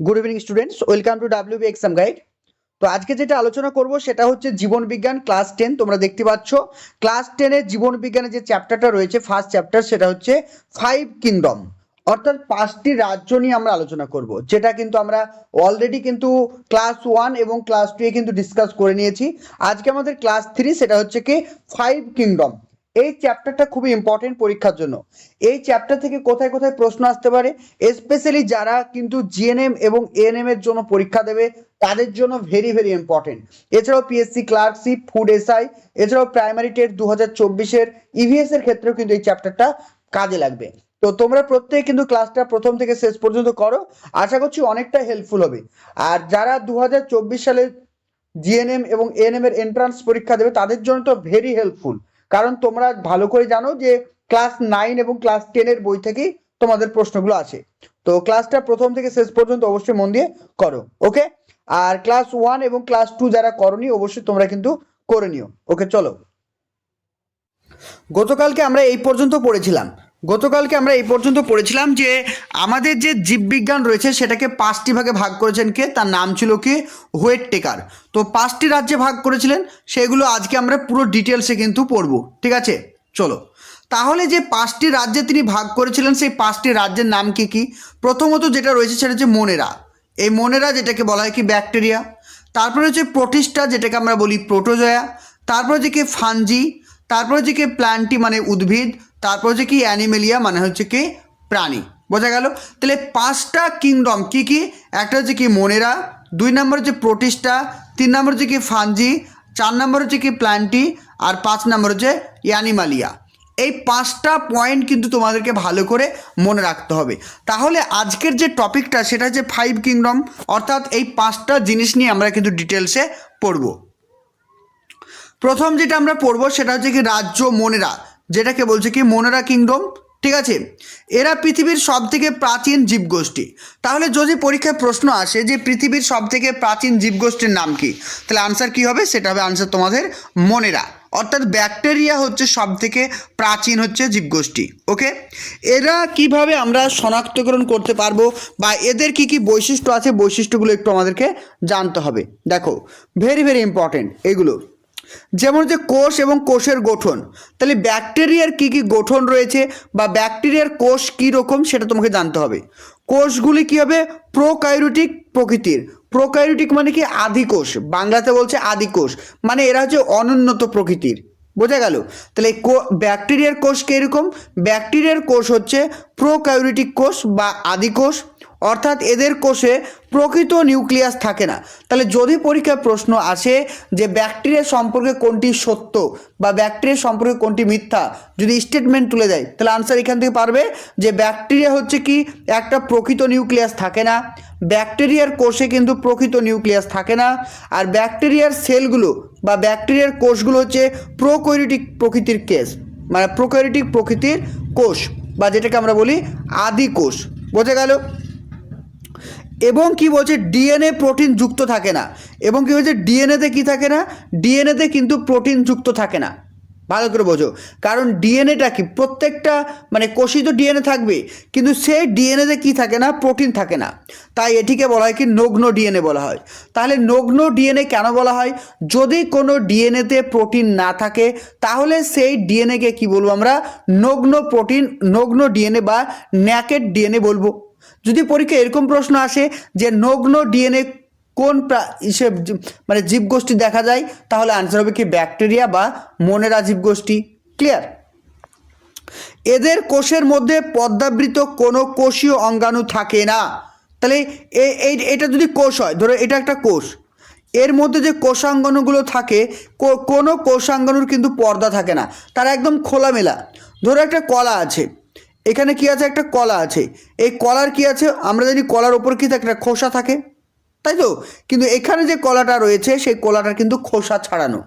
Good evening students welcome to W exam guide তো আজকে যেটা আলোচনা করব সেটা হচ্ছে জীবন বিজ্ঞান ক্লাস টেন তোমরা দেখতে পাচ্ছ ক্লাস টেনের জীবন বিজ্ঞানের যে চ্যাপ্টারটা রয়েছে ফার্স্ট চ্যাপ্টার সেটা হচ্ছে ফাইভ কিংডম অর্থাৎ পাঁচটি রাজ্য নিয়ে আমরা আলোচনা করব, যেটা কিন্তু আমরা অলরেডি কিন্তু ক্লাস ওয়ান এবং ক্লাস টু এ কিন্তু ডিসকাস করে নিয়েছি। আজকে আমাদের ক্লাস থ্রি সেটা হচ্ছে কি ফাইভ কিংডম এই চ্যাপ্টারটা খুবই ইম্পর্টেন্ট পরীক্ষার জন্য। এই চ্যাপ্টার থেকে কোথায় কোথায় প্রশ্ন আসতে পারে স্পেশালি যারা কিন্তু জিএনএম এবং এএনএম এর জন্য পরীক্ষা দেবে, তাদের জন্য ভেরি ভেরি ইম্পর্টেন্ট এছাড়াও পিএসসি ক্লার্কশিপ ফুড এসআই এছাড়াও প্রাইমারি টেট দু হাজার চব্বিশের ইভিএস এর ক্ষেত্রেও কিন্তু এই চ্যাপ্টারটা কাজে লাগবে। তো তোমরা প্রত্যেকে কিন্তু ক্লাসটা প্রথম থেকে শেষ পর্যন্ত করো, আশা করছি অনেকটা হেল্পফুল হবে। আর যারা দু হাজার চব্বিশ সালে জিএনএম এবং এএনএম এর এন্ট্রান্স পরীক্ষা দেবে, তাদের জন্য তো ভেরি হেল্পফুল কারণ তোমরা ভালো করে জানো যে ক্লাস নাইন এবং ক্লাস টেনের বই থেকেই তোমাদের প্রশ্নগুলো আছে। তো ক্লাসটা প্রথম থেকে শেষ পর্যন্ত অবশ্যই মন দিয়ে করো, ওকে? আর ক্লাস ওয়ান এবং ক্লাস টু যারা করনি, অবশ্যই তোমরা কিন্তু করে নিও, ওকে? চলো। গতকালকে আমরা এই পর্যন্ত পড়েছিলাম। গতকালকে আমরা এই পর্যন্ত পড়েছিলাম যে আমাদের যে জীববিজ্ঞান রয়েছে সেটাকে পাঁচটি ভাগে ভাগ করেছেন কে? তার নাম ছিল কে? হোয়েট টেকার তো পাঁচটি রাজ্যে ভাগ করেছিলেন, সেগুলো আজকে আমরা পুরো ডিটেলসে কিন্তু পড়ব। ঠিক আছে? চলো। তাহলে যে পাঁচটি রাজ্যে তিনি ভাগ করেছিলেন, সেই পাঁচটি রাজ্যের নাম কি কি? প্রথমত যেটা রয়েছে সেটা হচ্ছে মনেরা। এই মনেরা যেটাকে বলা হয় কি? ব্যাকটেরিয়া। তারপরে হচ্ছে প্রোটিস্টা, যেটাকে আমরা বলি প্রোটোজয়া। তারপর হচ্ছে কি? ফানজি। তারপর হচ্ছে কি? প্ল্যান্টি মানে উদ্ভিদ। তারপর হচ্ছে কি অ্যানিমেলিয়া মানে হচ্ছে কি প্রাণী। বোঝা গেল? তাহলে পাঁচটা কিংডম কি কি? একটা হচ্ছে কি মনেরা, দুই নম্বর হচ্ছে প্রোটিস্টা, তিন নম্বর হচ্ছে কি ফানজি, চার নম্বর হচ্ছে কি প্ল্যান্টি, আর পাঁচ নম্বর হচ্ছে অ্যানিমালিয়া। এই পাঁচটা পয়েন্ট কিন্তু তোমাদেরকে ভালো করে মনে রাখতে হবে। তাহলে আজকের যে টপিকটা সেটা হচ্ছে ফাইভ কিংডম, অর্থাৎ এই পাঁচটা জিনিস নিয়ে আমরা কিন্তু ডিটেলসে পড়ব। প্রথম যেটা আমরা পড়ব সেটা হচ্ছে কি রাজ্য মনেরা। যেটাকে বলছে কি মোনেরা কিংডম ঠিক আছে? এরা পৃথিবীর সব থেকে প্রাচীন জীবগোষ্ঠী। তাহলে যদি পরীক্ষায় প্রশ্ন আসে যে পৃথিবীর সব থেকে প্রাচীন জীবগোষ্ঠীর নাম কি, তাহলে আনসার কি হবে? সেটা হবে আনসার তোমাদের মনেরা অর্থাৎ ব্যাকটেরিয়া হচ্ছে সব থেকে প্রাচীন হচ্ছে জীবগোষ্ঠী ওকে এরা কীভাবে আমরা শনাক্তকরণ করতে পারব বা এদের কি কি বৈশিষ্ট্য আছে, বৈশিষ্ট্যগুলো একটু আমাদেরকে জানতে হবে। দেখো ভেরি ভেরি ইম্পর্টেন্ট এগুলো। যেমন যে কোষ এবং কোষের গঠন। তাহলে ব্যাকটেরিয়ার কি কি গঠন রয়েছে বা ব্যাকটেরিয়ার কোষ কী রকম সেটা তোমাকে জানতে হবে। কোষগুলি কী হবে? প্রোকাইরোটিক প্রকৃতির। প্রোকাইরোটিক মানে কি? আদি কোষ। বাংলাতে বলছে আদি কোষ। মানে এরা হচ্ছে অনুন্নত প্রকৃতির। বোঝা গেল? তাহলে ব্যাকটেরিয়ার কোষ কীরকম ব্যাকটেরিয়ার কোষ হচ্ছে প্রোকাইরোটিক কোষ বা আদি কোষ। অর্থাৎ এদের কোষে প্রকৃত নিউক্লিয়াস থাকে না। তাহলে যদি পরীক্ষায় প্রশ্ন আসে যে ব্যাকটেরিয়া সম্পর্কে কোনটি সত্য বা ব্যাকটেরিয়া সম্পর্কে কোনটি মিথ্যা, যদি স্টেটমেন্ট তুলে দেয়, তাহলে আনসার এখান থেকে পারবে যে ব্যাকটেরিয়া হচ্ছে কি? একটা প্রকৃত নিউক্লিয়াস থাকে না। ব্যাকটেরিয়ার কোষে কিন্তু প্রকৃত নিউক্লিয়াস থাকে না। আর ব্যাকটেরিয়ার সেলগুলো বা ব্যাকটেরিয়ার কোষগুলো হচ্ছে প্রোকৈরিটিক প্রকৃতির কেস মানে প্রোকৈরিটিক প্রকৃতির কোষ বা যেটাকে আমরা বলি আদি কোষ। বোঝা গেল? এবং কি বলছে ডিএনএ প্রোটিন যুক্ত থাকে না এবং কি বলছে ডিএনএতে কি থাকে না ডিএনএতে কিন্তু প্রোটিন যুক্ত থাকে না ভালো করে বোঝো কারণ ডিএনএটা কি প্রত্যেকটা মানে কোষিত ডিএনএ থাকবে কিন্তু সেই ডিএনএতে কি থাকে না প্রোটিন থাকে না তাই এটিকে বলা হয় কি নগ্ন ডিএনএ বলা হয় তাহলে নগ্ন ডিএনএ কেন বলা হয় যদি কোনো ডিএনএতে প্রোটিন না থাকে তাহলে সেই ডিএনএকে কি বলব আমরা নগ্ন প্রোটিন নগ্ন ডিএনএ বা ন্যাকেট ডিএনএ বলব যদি পরীক্ষায় এরকম প্রশ্ন আসে যে নগ্ন ডিএনএ কোন মানে জীবগোষ্ঠী দেখা যায়, তাহলে আনসার হবে কি ব্যাকটেরিয়া বা মনেরা জীবগোষ্ঠী। ক্লিয়ার এদের কোষের মধ্যে পদ্মাবৃত কোনো কোষীয় অঙ্গাণু থাকে না। তাহলে এটা যদি কোষ হয়, ধরো এটা একটা কোষ, এর মধ্যে যে কোষাঙ্গাণুগুলো থাকে কোনো কোষাঙ্গাণুর কিন্তু পর্দা থাকে না। তারা একদম খোলামেলা। ধরো একটা কলা আছে এখানে কি আছে? একটা কলা আছে। এই কলার কি আছে? আমরা জানি কলার ওপর কি থাকে একটা খোসা থাকে। তাই তো? কিন্তু এখানে যে কলাটা রয়েছে, সেই কলাটার কিন্তু খোসা ছাড়ানো।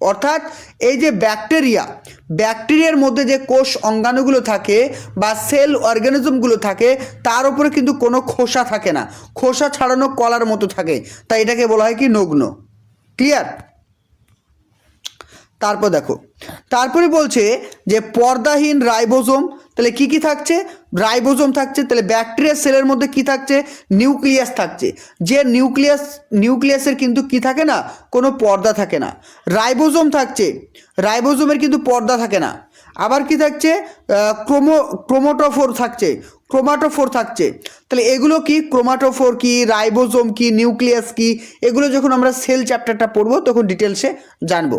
অর্থাৎ এই যে ব্যাকটেরিয়া, ব্যাকটেরিয়ার মধ্যে যে কোষ অঙ্গাণুগুলো থাকে বা সেল অর্গানিজমগুলো থাকে, তার উপরে কিন্তু কোনো খোসা থাকে না। খোসা ছাড়ানো কলার মতো থাকে। তাই এটাকে বলা হয় কি? নগ্ন। ক্লিয়ার? তারপর দেখো। তারপরে বলছে যে পর্দাহীন রাইবোজোম, তাহলে কি কি থাকছে? রাইবোজোম থাকছে, তাহলে ব্যাকটেরিয়া সেলের মধ্যে কি থাকছে? নিউক্লিয়াস থাকছে। যে নিউক্লিয়াস, নিউক্লিয়াসের কিন্তু কি থাকে না? কোনো পর্দা থাকে না। রাইবোজোম থাকছে, রাইবোজোমের কিন্তু পর্দা থাকে না। আবার কি থাকছে? ক্রোমো, ক্রোমোটোফোর থাকছে, ক্রোমাটোফোর থাকছে। তাহলে এগুলো কি? ক্রোমাটোফোর কি, রাইবোজোম কি, নিউক্লিয়াস কি? এগুলো যখন আমরা সেল চ্যাপ্টারটা পড়ব, তখন ডিটেলসে জানব।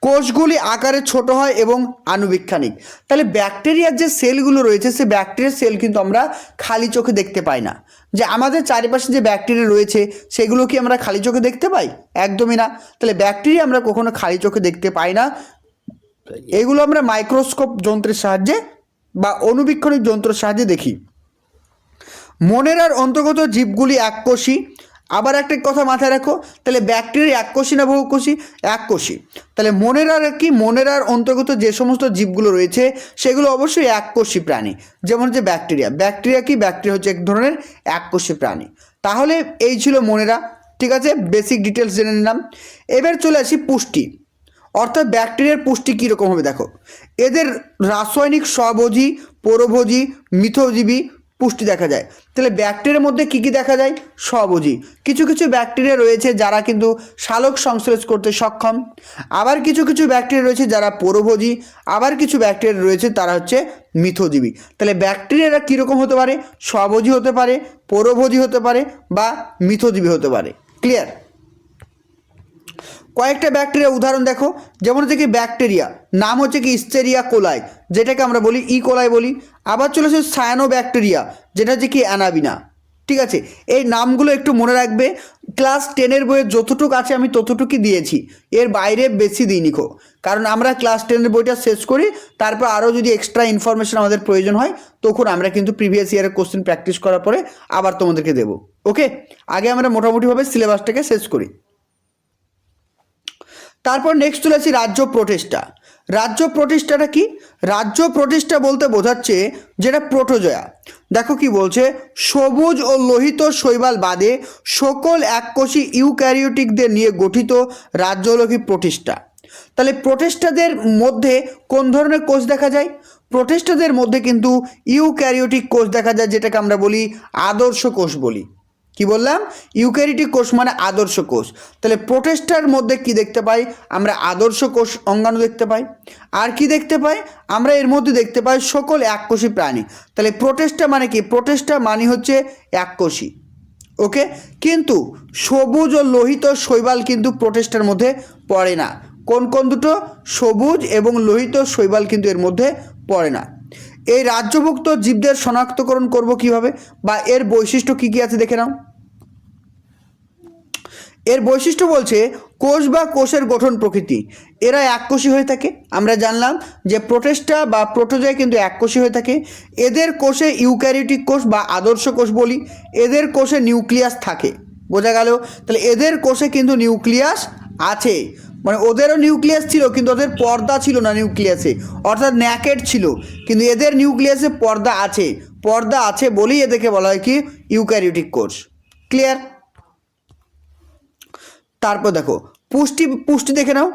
কোষগুলি আকারে ছোট হয় এবং আনুবীক্ষণিক তাহলে ব্যাকটেরিয়ার যে সেলগুলো রয়েছে সে ব্যাকটেরিয়ার সেল কিন্তু আমরা খালি চোখে দেখতে পাই না। যে আমাদের চারিপাশে যে ব্যাকটেরিয়া রয়েছে, সেগুলো কি আমরা খালি চোখে দেখতে পাই? একদমই না। তাহলে ব্যাকটেরিয়া আমরা কখনো খালি চোখে দেখতে পাই না। এগুলো আমরা মাইক্রোস্কোপ যন্ত্রের সাহায্যে বা অনুবীক্ষণিক যন্ত্রের সাহায্যে দেখি। মনের আর অন্তর্গত জীবগুলি এককোষী। আবার একটা কথা মাথায় রাখো, তাহলে ব্যাকটেরিয়া এককোষী না বহুকোষী এককোষী তাহলে মনেরার কি? মনেরার অন্তর্গত যে সমস্ত জীবগুলো রয়েছে, সেগুলো অবশ্যই এককোষী প্রাণী। যেমন হচ্ছে ব্যাকটেরিয়া ব্যাকটেরিয়া কি? ব্যাকটেরিয়া হচ্ছে এক ধরনের এককোষী প্রাণী। তাহলে এই ছিল মনেরা, ঠিক আছে? বেসিক ডিটেলস জেনে নিলাম। এবার চলে আসি পুষ্টি। অর্থাৎ ব্যাকটেরিয়ার পুষ্টি কীরকম হবে? দেখো, এদের রাসায়নিক স্বভোজী, পরভোজী, মিথজীবী পুষ্টি দেখা যায়। তাহলে ব্যাকটেরিয়ার মধ্যে কী কী দেখা যায়? সবজি কিছু কিছু ব্যাকটেরিয়া রয়েছে যারা কিন্তু শালক সংশ্লেষ করতে সক্ষম। আবার কিছু কিছু ব্যাকটেরিয়া রয়েছে যারা পরভোজী। আবার কিছু ব্যাকটেরিয়া রয়েছে তারা হচ্ছে মিথজীবী। তাহলে ব্যাকটেরিয়ারা কীরকম হতে পারে? স্বভোজী হতে পারে, পরভোজী হতে পারে বা মিথজীবী হতে পারে। ক্লিয়ার কয়েকটা ব্যাকটেরিয়া উদাহরণ দেখো, যেমন হচ্ছে কি ব্যাকটেরিয়া, নাম হচ্ছে কি ইস্টেরিয়া কোলাই যেটাকে আমরা বলি ই কোলাই বলি। আবার চলে আসে সায়ানো ব্যাকটেরিয়া যেটা হচ্ছে কি অ্যানাবিনা। ঠিক আছে? এই নামগুলো একটু মনে রাখবে। ক্লাস টেনের বইয়ে যতটুকু আছে আমি ততটুকুই দিয়েছি। এর বাইরে বেশি দিইনি খো কারণ আমরা ক্লাস টেনের বইটা শেষ করি, তারপর আরও যদি এক্সট্রা ইনফরমেশন আমাদের প্রয়োজন হয়, তখন আমরা কিন্তু প্রিভিয়াস ইয়ারের কোশ্চেন প্র্যাকটিস করার পরে আবার তোমাদেরকে দেবো। ওকে আগে আমরা মোটামুটিভাবে সিলেবাসটাকে শেষ করি। তারপর নেক্সট চলে আসি রাজ্য প্রতিষ্ঠা। রাজ্য প্রতিষ্ঠাটা কি? রাজ্য প্রতিষ্ঠা বলতে বোঝাচ্ছে যেটা প্রোটোজয়া। দেখো কি বলছে, সবুজ ও লোহিত শৈবাল বাদে সকল এককোষী ইউক্যারিওটিকদের নিয়ে গঠিত রাজ্য হলো কি প্রতিষ্ঠা। তাহলে প্রতিষ্ঠাদের মধ্যে কোন ধরনের কোষ দেখা যায়? প্রতিষ্ঠাদের মধ্যে কিন্তু ইউক্যারিওটিক কোষ দেখা যায়, যেটাকে আমরা বলি আদর্শ কোষ বলি। কি বললাম? ইউক্যারিটিক কোষ মানে আদর্শ কোষ। তাহলে প্রোটেস্টার মধ্যে কি দেখতে পাই? আমরা আদর্শ কোষ অঙ্গাণু দেখতে পাই। আর কি দেখতে পাই? আমরা এর মধ্যে দেখতে পাই সকল এককোষী প্রাণী। তাহলে প্রোটেস্টা মানে কি? প্রোটেস্টা মানে হচ্ছে এককোষী। ওকে? কিন্তু সবুজ ও লোহিত শৈবাল কিন্তু প্রোটেস্টার মধ্যে পড়ে না। কোন কোন দুটো? সবুজ এবং লোহিত শৈবাল কিন্তু এর মধ্যে পড়ে না। এই রাজ্যভুক্ত জীবদের শনাক্তকরণ করব কীভাবে? বা এর বৈশিষ্ট্য কী কী আছে দেখে নাও। এর বৈশিষ্ট্য বলছে, কোষ বা কোষের গঠন প্রকৃতি। এরা এককোষী হয়ে থাকে। আমরা জানলাম যে প্রোটেস্টা বা প্রোটোজয় কিন্তু এককোষী হয়ে থাকে। এদের কোষে ইউক্যারিওটিক কোষ বা আদর্শ কোষ বলি। এদের কোষে নিউক্লিয়াস থাকে। বোঝা গেল? তাহলে এদের কোষে কিন্তু নিউক্লিয়াস আছে। মানে ওদেরও নিউক্লিয়াস ছিল, কিন্তু ওদের পর্দা ছিল না নিউক্লিয়াসে অর্থাৎ ন্যাকেট ছিল। কিন্তু এদের নিউক্লিয়াসে পর্দা আছে। পর্দা আছে বলেই এদেরকে বলা হয় কি? ইউক্যারিউটিক কোর্স ক্লিয়ার তারপর দেখো, পুষ্টি পুষ্টি দেখে নাও।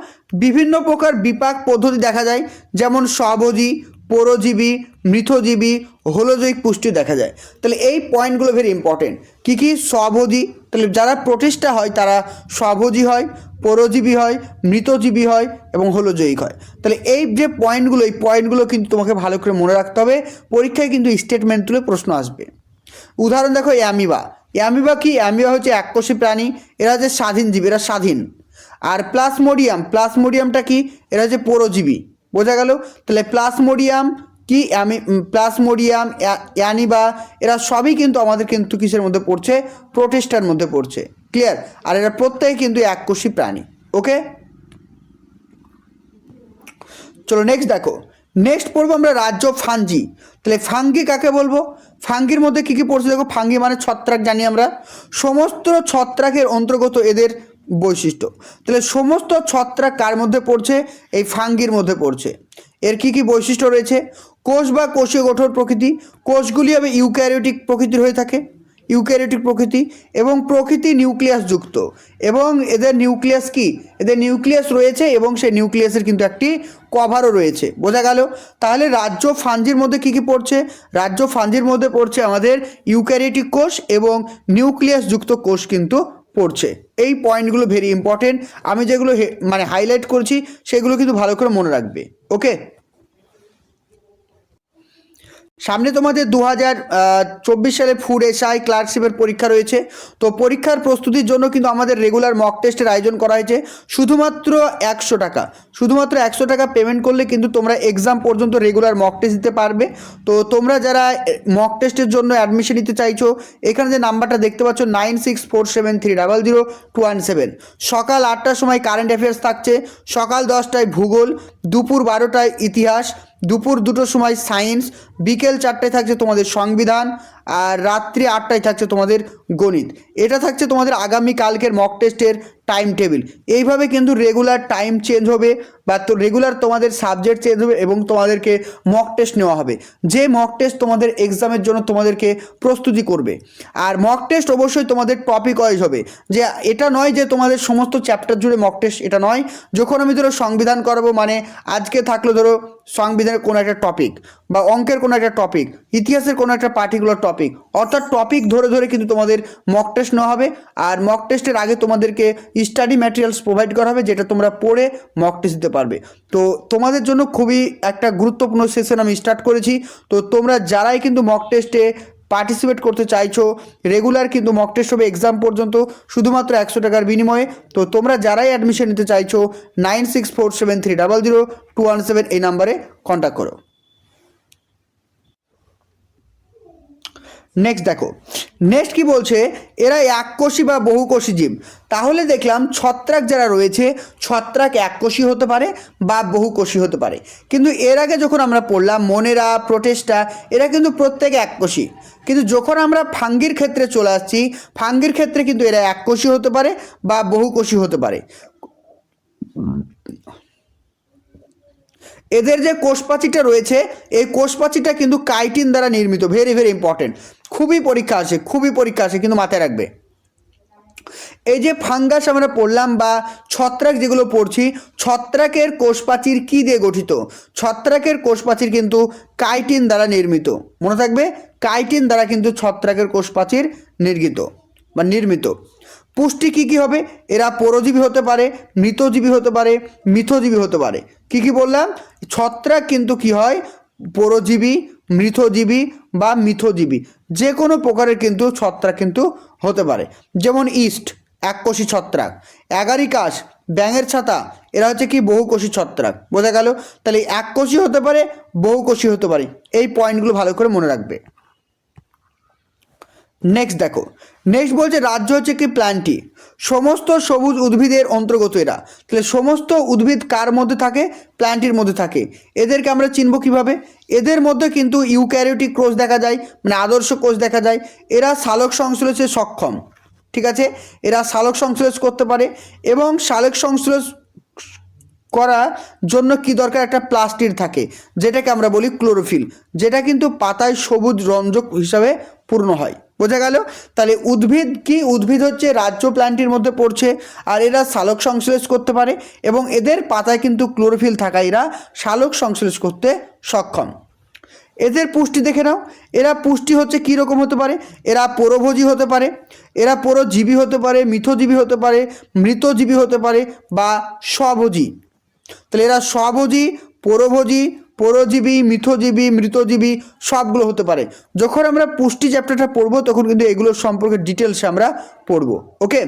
বিভিন্ন প্রকার বিপাক পদ্ধতি দেখা যায়। যেমন স্বভোজী পরজীবী, মৃতজীবী হোলোজৈবিক পুষ্টি দেখা যায়। তাহলে এই পয়েন্টগুলো ভেরি ইম্পর্টেন্ট কী কী? স্বভোজী। তাহলে যারা প্রতিষ্ঠা হয়, তারা স্বভোজী হয়, পরজীবী হয়, মৃতজীবী হয় এবং হোলোজয়িক হয়। তাহলে এই যে পয়েন্টগুলো এই পয়েন্টগুলো কিন্তু তোমাকে ভালো করে মনে রাখতে হবে। পরীক্ষায় কিন্তু স্টেটমেন্ট তুলে প্রশ্ন আসবে। উদাহরণ দেখো, অ্যামিবা। অ্যামিবা কি? অ্যামিবা হচ্ছে এককোষী প্রাণী। এরা যে স্বাধীনজীবী এরা স্বাধীন। আর প্লাসমোডিয়াম, প্লাসমোডিয়ামটা কি? এরা হচ্ছে পরজীবী। বোঝা গেল? তাহলে প্লাসমোডিয়াম কি অ্যামি প্লাসমোডিয়াম অ্যানিবা, এরা সবই কিন্তু আমাদের কিন্তু কিসের মধ্যে পড়ছে? প্রোটেস্টার মধ্যে পড়ছে। ক্লিয়ার? আর এরা প্রত্যেকে কিন্তু এককোষী প্রাণী। ওকে? চলো নেক্সট দেখো। নেক্সট পড়ব আমরা রাজ্য ফাঙ্গি। তাহলে ফাঙ্গি কাকে বলব? ফাঙ্গির মধ্যে কী কী পড়ছে দেখো? ফাঙ্গি মানে ছত্রাক জানি আমরা। সমস্ত ছত্রাকের অন্তর্গত এদের বৈশিষ্ট্য। তাহলে সমস্ত ছত্রাক কার মধ্যে পড়ছে? এই ফাঙ্গির মধ্যে পড়ছে। এর কি কি বৈশিষ্ট্য রয়েছে? কোষ বা কোষীয় গঠন প্রকৃতি। কোষগুলি হবে ইউক্যারিওটিক প্রকৃতির হয়ে থাকে। ইউক্যারিওটিক প্রকৃতি এবং প্রকৃতি নিউক্লিয়াস যুক্ত। এবং এদের নিউক্লিয়াস কি? এদের নিউক্লিয়াস রয়েছে এবং সেই নিউক্লিয়াসের কিন্তু একটি কভারও রয়েছে। বোঝা গেল? তাহলে রাজ্য ফাঞ্জির মধ্যে কি কি পড়ছে? রাজ্য ফাঞ্জির মধ্যে পড়ছে আমাদের ইউক্যারিওটিক কোষ এবং নিউক্লিয়াস যুক্ত কোষ কিন্তু পড়ছে। এই পয়েন্টগুলো ভেরি ইম্পর্টেন্ট আমি যেগুলো মানে হাইলাইট করছি, সেগুলো কিন্তু ভালো করে মনে রাখবে। ওকে সামনে তোমাদের দু হাজার চব্বিশ সালে ফুড এসআই ক্লার্কশিপের পরীক্ষা রয়েছে। তো পরীক্ষার প্রস্তুতির জন্য কিন্তু আমাদের রেগুলার মক টেস্টের আয়োজন করা হয়েছে। শুধুমাত্র একশো টাকা, শুধুমাত্র একশো টাকা পেমেন্ট করলে কিন্তু তোমরা এক্সাম পর্যন্ত রেগুলার মক টেস্ট দিতে পারবে। তো তোমরা যারা মক টেস্টের জন্য অ্যাডমিশন নিতে চাইছো, এখানে যে নাম্বারটা দেখতে পাচ্ছ nine six four seven three double zero two one seven সকাল আটটার সময় কারেন্ট অ্যাফেয়ার্স থাকছে, সকাল দশটায় ভূগোল, দুপুর বারোটায় ইতিহাস দুপুর দুটোর সময় সায়েন্স বিকেল চারটায় থাকছে তোমাদের সংবিধান আর রাত্রি আটটায় থাকছে তোমাদের গণিত। এটা থাকছে তোমাদের আগামী কালকের মক টেস্টের টাইম টেবিল এইভাবে কিন্তু রেগুলার টাইম চেঞ্জ হবে বা তো রেগুলার তোমাদের সাবজেক্ট চেঞ্জ হবে এবং তোমাদেরকে মক টেস্ট নেওয়া হবে। যে মক টেস্ট তোমাদের এক্সামের জন্য তোমাদেরকে প্রস্তুতি করবে। আর মক টেস্ট অবশ্যই তোমাদের টপিক ওয়াইজ হবে। যে এটা নয় যে তোমাদের সমস্ত চ্যাপ্টার জুড়ে মক টেস্ট এটা নয়। যখন আমি ধরো সংবিধান করাবো মানে আজকে থাকল ধরো সংবিধানের কোনো একটা টপিক বা অঙ্কের কোনো একটা টপিক ইতিহাসের কোনো একটা পার্টিকুলার টপিক অর্থাৎ টপিক ধরে ধরে কিন্তু তোমাদের মক টেস্ট নেওয়া হবে। আর মক টেস্টের আগে তোমাদেরকে স্টাডি ম্যাটেরিয়ালস প্রোভাইড করা হবে, যেটা তোমরা পড়ে মক টেস্ট দিতে পারবে। তো তোমাদের জন্য খুবই একটা গুরুত্বপূর্ণ সেশন আমি স্টার্ট করেছি। তো তোমরা যারাই কিন্তু মক টেস্টে পার্টিসিপেট করতে চাইছো রেগুলার কিন্তু মক টেস্ট হবে এক্সাম পর্যন্ত, শুধুমাত্র একশো টাকার বিনিময়ে। তো তোমরা যারাই অ্যাডমিশন নিতে চাইছো nine six four seven three double zero two one seven এই নাম্বারে কন্ট্যাক্ট করো। নেক্সট দেখো। নেক্সট কি বলছে? এরা এককোষী বা বহুকোষী জীব। তাহলে দেখলাম ছত্রাক যারা রয়েছে, ছত্রাক এককোষী হতে পারে বা বহুকোষী হতে পারে। কিন্তু এর আগে যখন আমরা পড়লাম মনেরা, প্রোটেস্টা, এরা কিন্তু প্রত্যেকে এককোষী। কিন্তু যখন আমরা ফাঙ্গির ক্ষেত্রে চলে আসছি, ফাঙ্গির ক্ষেত্রে কিন্তু এরা এককোষী হতে পারে বা বহুকোষী হতে পারে। এদের যে কোষপাচিটা রয়েছে, এই কোষপাচিটা কিন্তু কাইটিন দ্বারা নির্মিত ভেরি ভেরি ইম্পর্টেন্ট খুবই পরীক্ষা আছে, খুবই পরীক্ষা আছে, কিন্তু মাথায় রাখবে। এই যে ফাঙ্গাস আমরা পড়লাম বা ছত্রাক যেগুলো পড়ছি, ছত্রাকের কোষপ্রাচীর কী দিয়ে গঠিত? ছত্রাকের কোষপ্রাচীর কিন্তু কাইটিন দ্বারা নির্মিত। মনে থাকবে? কাইটিন দ্বারা কিন্তু ছত্রাকের কোষপ্রাচীর নির্মিত বা নির্মিত। পুষ্টি কী কী হবে? এরা পরজীবী হতে পারে, মৃতজীবী হতে পারে, মিথজীবী হতে পারে। কি কি বললাম? ছত্রাক কিন্তু কি হয়? পরজীবী, মৃতজীবী বা মিথজীবী। যে কোনো প্রকারের কিন্তু ছত্রাক কিন্তু হতে পারে। যেমন ইস্ট, এককোষী ছত্রাক অ্যাগারিকাস ব্যাঙের ছাতা। এরা হচ্ছে কি? বহুকোষী ছত্রাক বোঝা গেল? তাহলে এককোষী হতে পারে, বহুকোষী হতে পারে। এই পয়েন্টগুলো ভালো করে মনে রাখবে। নেক্সট দেখো। নেক্সট বলছে রাজ্য হচ্ছে কি প্ল্যান্টি সমস্ত সবুজ উদ্ভিদের অন্তর্গত এরা। তাহলে সমস্ত উদ্ভিদ কার মধ্যে থাকে? প্ল্যান্টির মধ্যে থাকে। এদেরকে আমরা চিনব কীভাবে? এদের মধ্যে কিন্তু ইউক্যারিওটিক কোষ দেখা যায় মানে আদর্শ কোষ দেখা যায়। এরা সালোক সংশ্লেষে সক্ষম। ঠিক আছে? এরা সালোক সংশ্লেষ করতে পারে এবং সালোক সংশ্লেষ করার জন্য কি দরকার? একটা প্লাস্টিক থাকে, যেটাকে আমরা বলি ক্লোরোফিল, যেটা কিন্তু পাতায় সবুজ রঞ্জক হিসাবে পূর্ণ হয়। বোঝা গেল? তাহলে উদ্ভিদ কি? উদ্ভিদ হচ্ছে রাজ্য প্ল্যান্টির মধ্যে পড়ছে, আর এরা সালোক সংশ্লেষ করতে পারে, এবং এদের পাতায় কিন্তু ক্লোরোফিল থাকা এরা সালোক সংশ্লেষ করতে সক্ষম। এদের পুষ্টি দেখে নাও। এরা পুষ্টি হচ্ছে কী রকম হতে পারে? এরা পরভোজী হতে পারে, এরা পরজীবী হতে পারে, মিথজীবী হতে পারে, মৃতজীবী হতে পারে বা স্বভোজী। তাহলে এরা স্বভোজী, পরভোজী, পরজীবী, মিথজীবী, মৃতজীবী সবগুলো হতে পারে। যখন আমরা পুষ্টি চ্যাপ্টারটা পড়ব, তখন কিন্তু এগুলোর সম্পর্কে ডিটেলসে আমরা পড়ব ওকে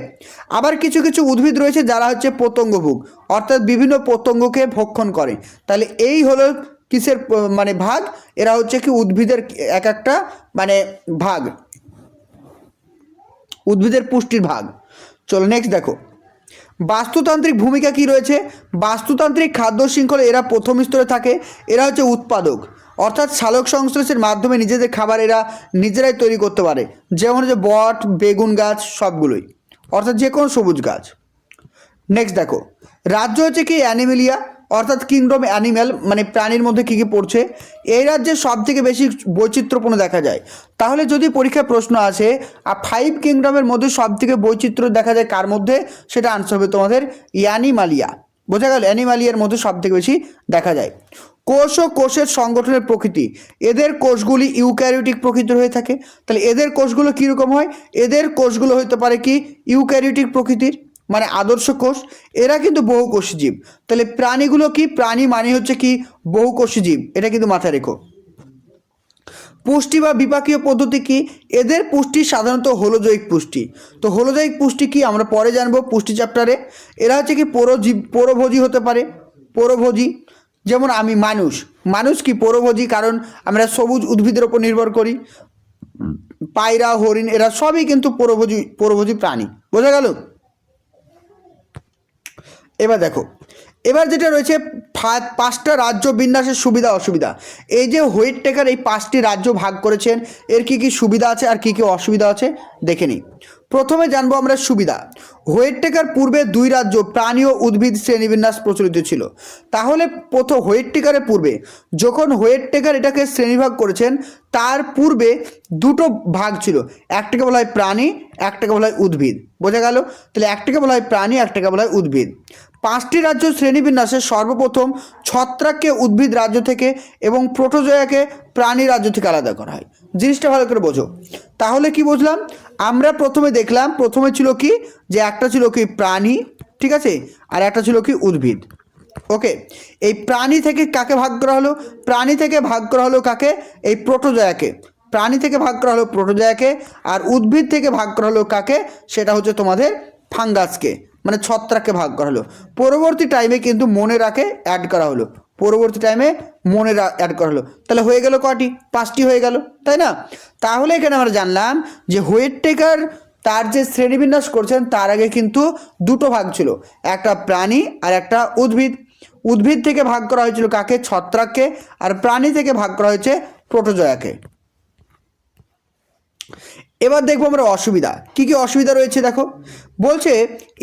আবার কিছু কিছু উদ্ভিদ রয়েছে যারা হচ্ছে পতঙ্গভোগ, অর্থাৎ বিভিন্ন পতঙ্গকে ভক্ষণ করে। তাহলে এই হলো কিসের মানে ভাগ? এরা হচ্ছে কি উদ্ভিদের এক একটা মানে ভাগ, উদ্ভিদের পুষ্টির ভাগ। চলো নেক্সট দেখো। বাস্তুতান্ত্রিক ভূমিকা কি রয়েছে? বাস্তুতান্ত্রিক খাদ্য শৃঙ্খলে এরা প্রথম স্তরে থাকে, এরা হচ্ছে উৎপাদক। অর্থাৎ সালোক সংশ্লেষের মাধ্যমে নিজেদের খাবার এরা নিজেরাই তৈরি করতে পারে, যেমন হচ্ছে বট, বেগুন গাছ, সবগুলোই। অর্থাৎ যে কোনো সবুজ গাছ। নেক্সট দেখো, রাজ্য হচ্ছে কি অ্যানিমেলিয়া? অর্থাৎ কিংডম অ্যানিম্যাল মানে প্রাণীর মধ্যে কী কী পড়ছে, এই রাজ্যে সব থেকে বেশি বৈচিত্র্যপূর্ণ দেখা যায়। তাহলে যদি পরীক্ষায় প্রশ্ন আসে, আর ফাইভ কিংডমের মধ্যে সব থেকে বৈচিত্র্য দেখা যায় কার মধ্যে? সেটা আনসার হবে তোমাদের ইয়ানিমালিয়া বোঝা গেল অ্যানিমালিয়ার মধ্যে সব থেকে বেশি দেখা যায়। কোষ ও কোষের সংগঠনের প্রকৃতি। এদের কোষগুলি ইউক্যারিওটিক প্রকৃতির হয়ে থাকে। তাহলে এদের কোষগুলো কীরকম হয়? এদের কোষগুলো হতে পারে কি ইউক্যারিওটিক প্রকৃতির? মানে আদর্শ কোষ, এরা কিন্তু বহুকোষী জীব। তাহলে প্রাণীগুলো কি? প্রাণী মানে হচ্ছে কি? বহুকোষী জীব। এটা কিন্তু মাথায় রেখো। পুষ্টি বা বিপাকীয় পদ্ধতি কি? এদের পুষ্টি সাধারণত হোলোজৈক পুষ্টি। তো হোলোজৈক পুষ্টি কি? আমরা পরে জানব পুষ্টি চ্যাপ্টারে এরা হচ্ছে কি? পরজীব, পরভোজী হতে পারে। পরভোজী। যেমন আমি মানুষ। মানুষ কি? পরভোজী। কারণ আমরা সবুজ উদ্ভিদের ওপর নির্ভর করি। পায়রা, হরিণ, এরা সবই কিন্তু পরভোজী পরভোজী প্রাণী। বোঝা গেল? এবার দেখো, এবার যেটা রয়েছে পাঁচটা রাজ্য বিন্যাসের সুবিধা, অসুবিধা। এই যে হোয়েট টেকার এই পাঁচটি রাজ্য ভাগ করেছেন, এর কি কি সুবিধা আছে আর কি কি অসুবিধা আছে, দেখে নিই। প্রথমে জানব আমরা সুবিধা। হোয়েট টেকার পূর্বে দুই রাজ্য প্রাণী ও উদ্ভিদ শ্রেণীবিন্যাস প্রচলিত ছিল। তাহলে প্রথম হোয়েট টেকারের পূর্বে, যখন হোয়েট টেকার এটাকে শ্রেণীভাগ করেছেন, তার পূর্বে দুটো ভাগ ছিল। একটাকে বলা হয় প্রাণী, একটাকে বলা হয় উদ্ভিদ। বোঝা গেল? তাহলে একটাকে বলা হয় প্রাণী, একটাকে বলা হয় উদ্ভিদ। পাঁচটি রাজ্য শ্রেণীবিন্যাসে সর্বপ্রথম ছত্রাককে উদ্ভিদ রাজ্য থেকে এবং প্রোটোজয়াকে প্রাণী রাজ্য থেকে আলাদা করা হয়। জিনিসটা ভালো করে বোঝো। তাহলে কি বুঝলাম? আমরা প্রথমে দেখলাম, প্রথমে ছিল কি? যে একটা ছিল কি প্রাণী, ঠিক আছে? আর একটা ছিল কি উদ্ভিদ। ওকে? এই প্রাণী থেকে কাকে ভাগ করা হলো? প্রাণী থেকে ভাগ করা হলো কাকে? এই প্রোটোজয়াকে। প্রাণী থেকে ভাগ করা হলো প্রোটোজয়াকে, আর উদ্ভিদ থেকে ভাগ করা হলো কাকে? সেটা হচ্ছে তোমাদের ফাঙ্গাসকে। মানে ছত্রাককে ভাগ করা হলো। পরবর্তী টাইমে কিন্তু মনে রাখে অ্যাড করা হলো। পরবর্তী টাইমে মনে অ্যাড করা হলো। তাহলে হয়ে গেল কটি? পাঁচটি হয়ে গেল, তাই না? তাহলে এখানে আমরা জানলাম যে হোয়েট টেকার তার যে শ্রেণীবিন্যাস করছেন, তার আগে কিন্তু দুটো ভাগ ছিল। একটা প্রাণী আর একটা উদ্ভিদ। উদ্ভিদ থেকে ভাগ করা হয়েছিল কাকে? ছত্রাককে। আর প্রাণী থেকে ভাগ করা হয়েছে প্রোটোজয়াকে। এবার দেখব আমরা অসুবিধা। কি কি অসুবিধা রয়েছে দেখো। বলছে,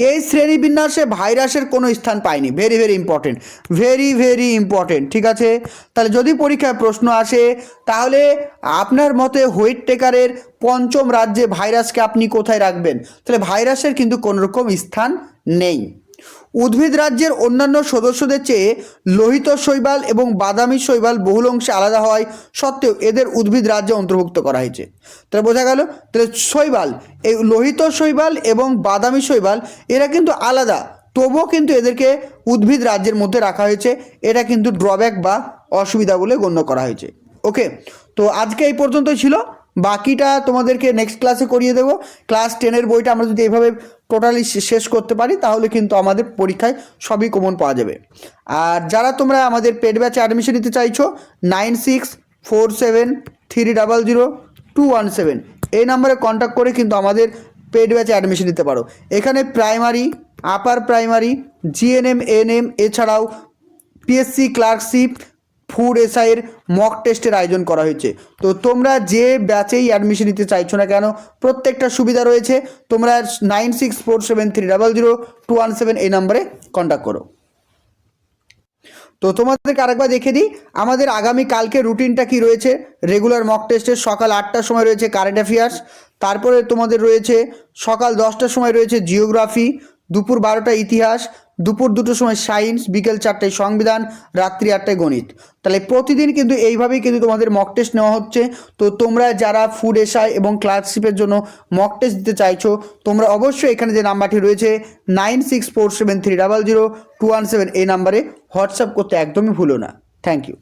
এই শ্রেণি বিন্যাসে ভাইরাসের কোনো স্থান পায়নি। Very very important very very important ঠিক আছে? তাহলে যদি পরীক্ষায় প্রশ্ন আসে, তাহলে আপনার মতে হোয়াইট টেকারের পঞ্চম রাজ্যে ভাইরাসকে আপনি কোথায় রাখবেন? তাহলে ভাইরাসের কিন্তু কোনোরকম স্থান নেই। উদ্ভিদ রাজ্যের অন্যান্য সদস্যদের চেয়ে লোহিত শৈবাল এবং বাদামি শৈবাল বহুল অংশে আলাদা হওয়ায় সত্ত্বেও এদের উদ্ভিদ রাজ্যে অন্তর্ভুক্ত করা হয়েছে। তাহলে বোঝা গেল, তাহলে শৈবাল, এই লোহিত শৈবাল এবং বাদামি শৈবাল, এরা কিন্তু আলাদা। তবুও কিন্তু এদেরকে উদ্ভিদ রাজ্যের মধ্যে রাখা হয়েছে। এটা কিন্তু ড্রব্যাক বা অসুবিধা বলে গণ্য করা হয়েছে। ওকে তো আজকে এই পর্যন্তই ছিল। বাকিটা তোমাদেরকে নেক্সট ক্লাসে করিয়ে দেবো। ক্লাস টেনের বইটা আমরা যদি এইভাবে টোটালি শেষ করতে পারি, তাহলে কিন্তু আমাদের পরীক্ষায় সবই কমন পাওয়া যাবে। আর যারা তোমরা আমাদের পেড ব্যাচে অ্যাডমিশন নিতে চাইছো nine six four seven three double zero two one seven এই নাম্বারে কন্ট্যাক্ট করে কিন্তু আমাদের পেড ব্যাচে অ্যাডমিশন নিতে পারো। এখানে primary upper primary GNM NM এছাড়াও পিএসসি ক্লার্কশিপ ফুড এসআইয়ের মক টেস্টের আয়োজন করা হয়েছে। তো তোমরা যে ব্যাচেই অ্যাডমিশন নিতে চাইছো না কেন, প্রত্যেকটা সুবিধা রয়েছে। তোমরা nine six four seven three double zero two one seven এই নম্বরে কন্ট্যাক্ট করো। তো তোমাদেরকে আরেকবার দেখে দিই, আমাদের আগামী কালকে রুটিনটা কি রয়েছে? রেগুলার মক টেস্টের সকাল আটটার সময় রয়েছে কারেন্ট অ্যাফেয়ার্স তারপরে তোমাদের রয়েছে সকাল দশটার সময় রয়েছে জিওগ্রাফি দুপুর বারোটা ইতিহাস দুপুর দুটোর সময় সায়েন্স, বিকেল চারটায় সংবিধান, রাত্রি আটটায় গণিত। তাহলে প্রতিদিন কিন্তু এইভাবেই কিন্তু তোমাদের মক টেস্ট নেওয়া হচ্ছে। তো তোমরা যারা ফুড এসআই এবং ক্লার্কশিপের জন্য মক টেস্ট দিতে চাইছো, তোমরা অবশ্যই এখানে যে নাম্বারটি রয়েছে nine six four seven three double zero two one seven এই নাম্বারে হোয়াটসঅ্যাপ করতে একদমই ভুলো না। Thank you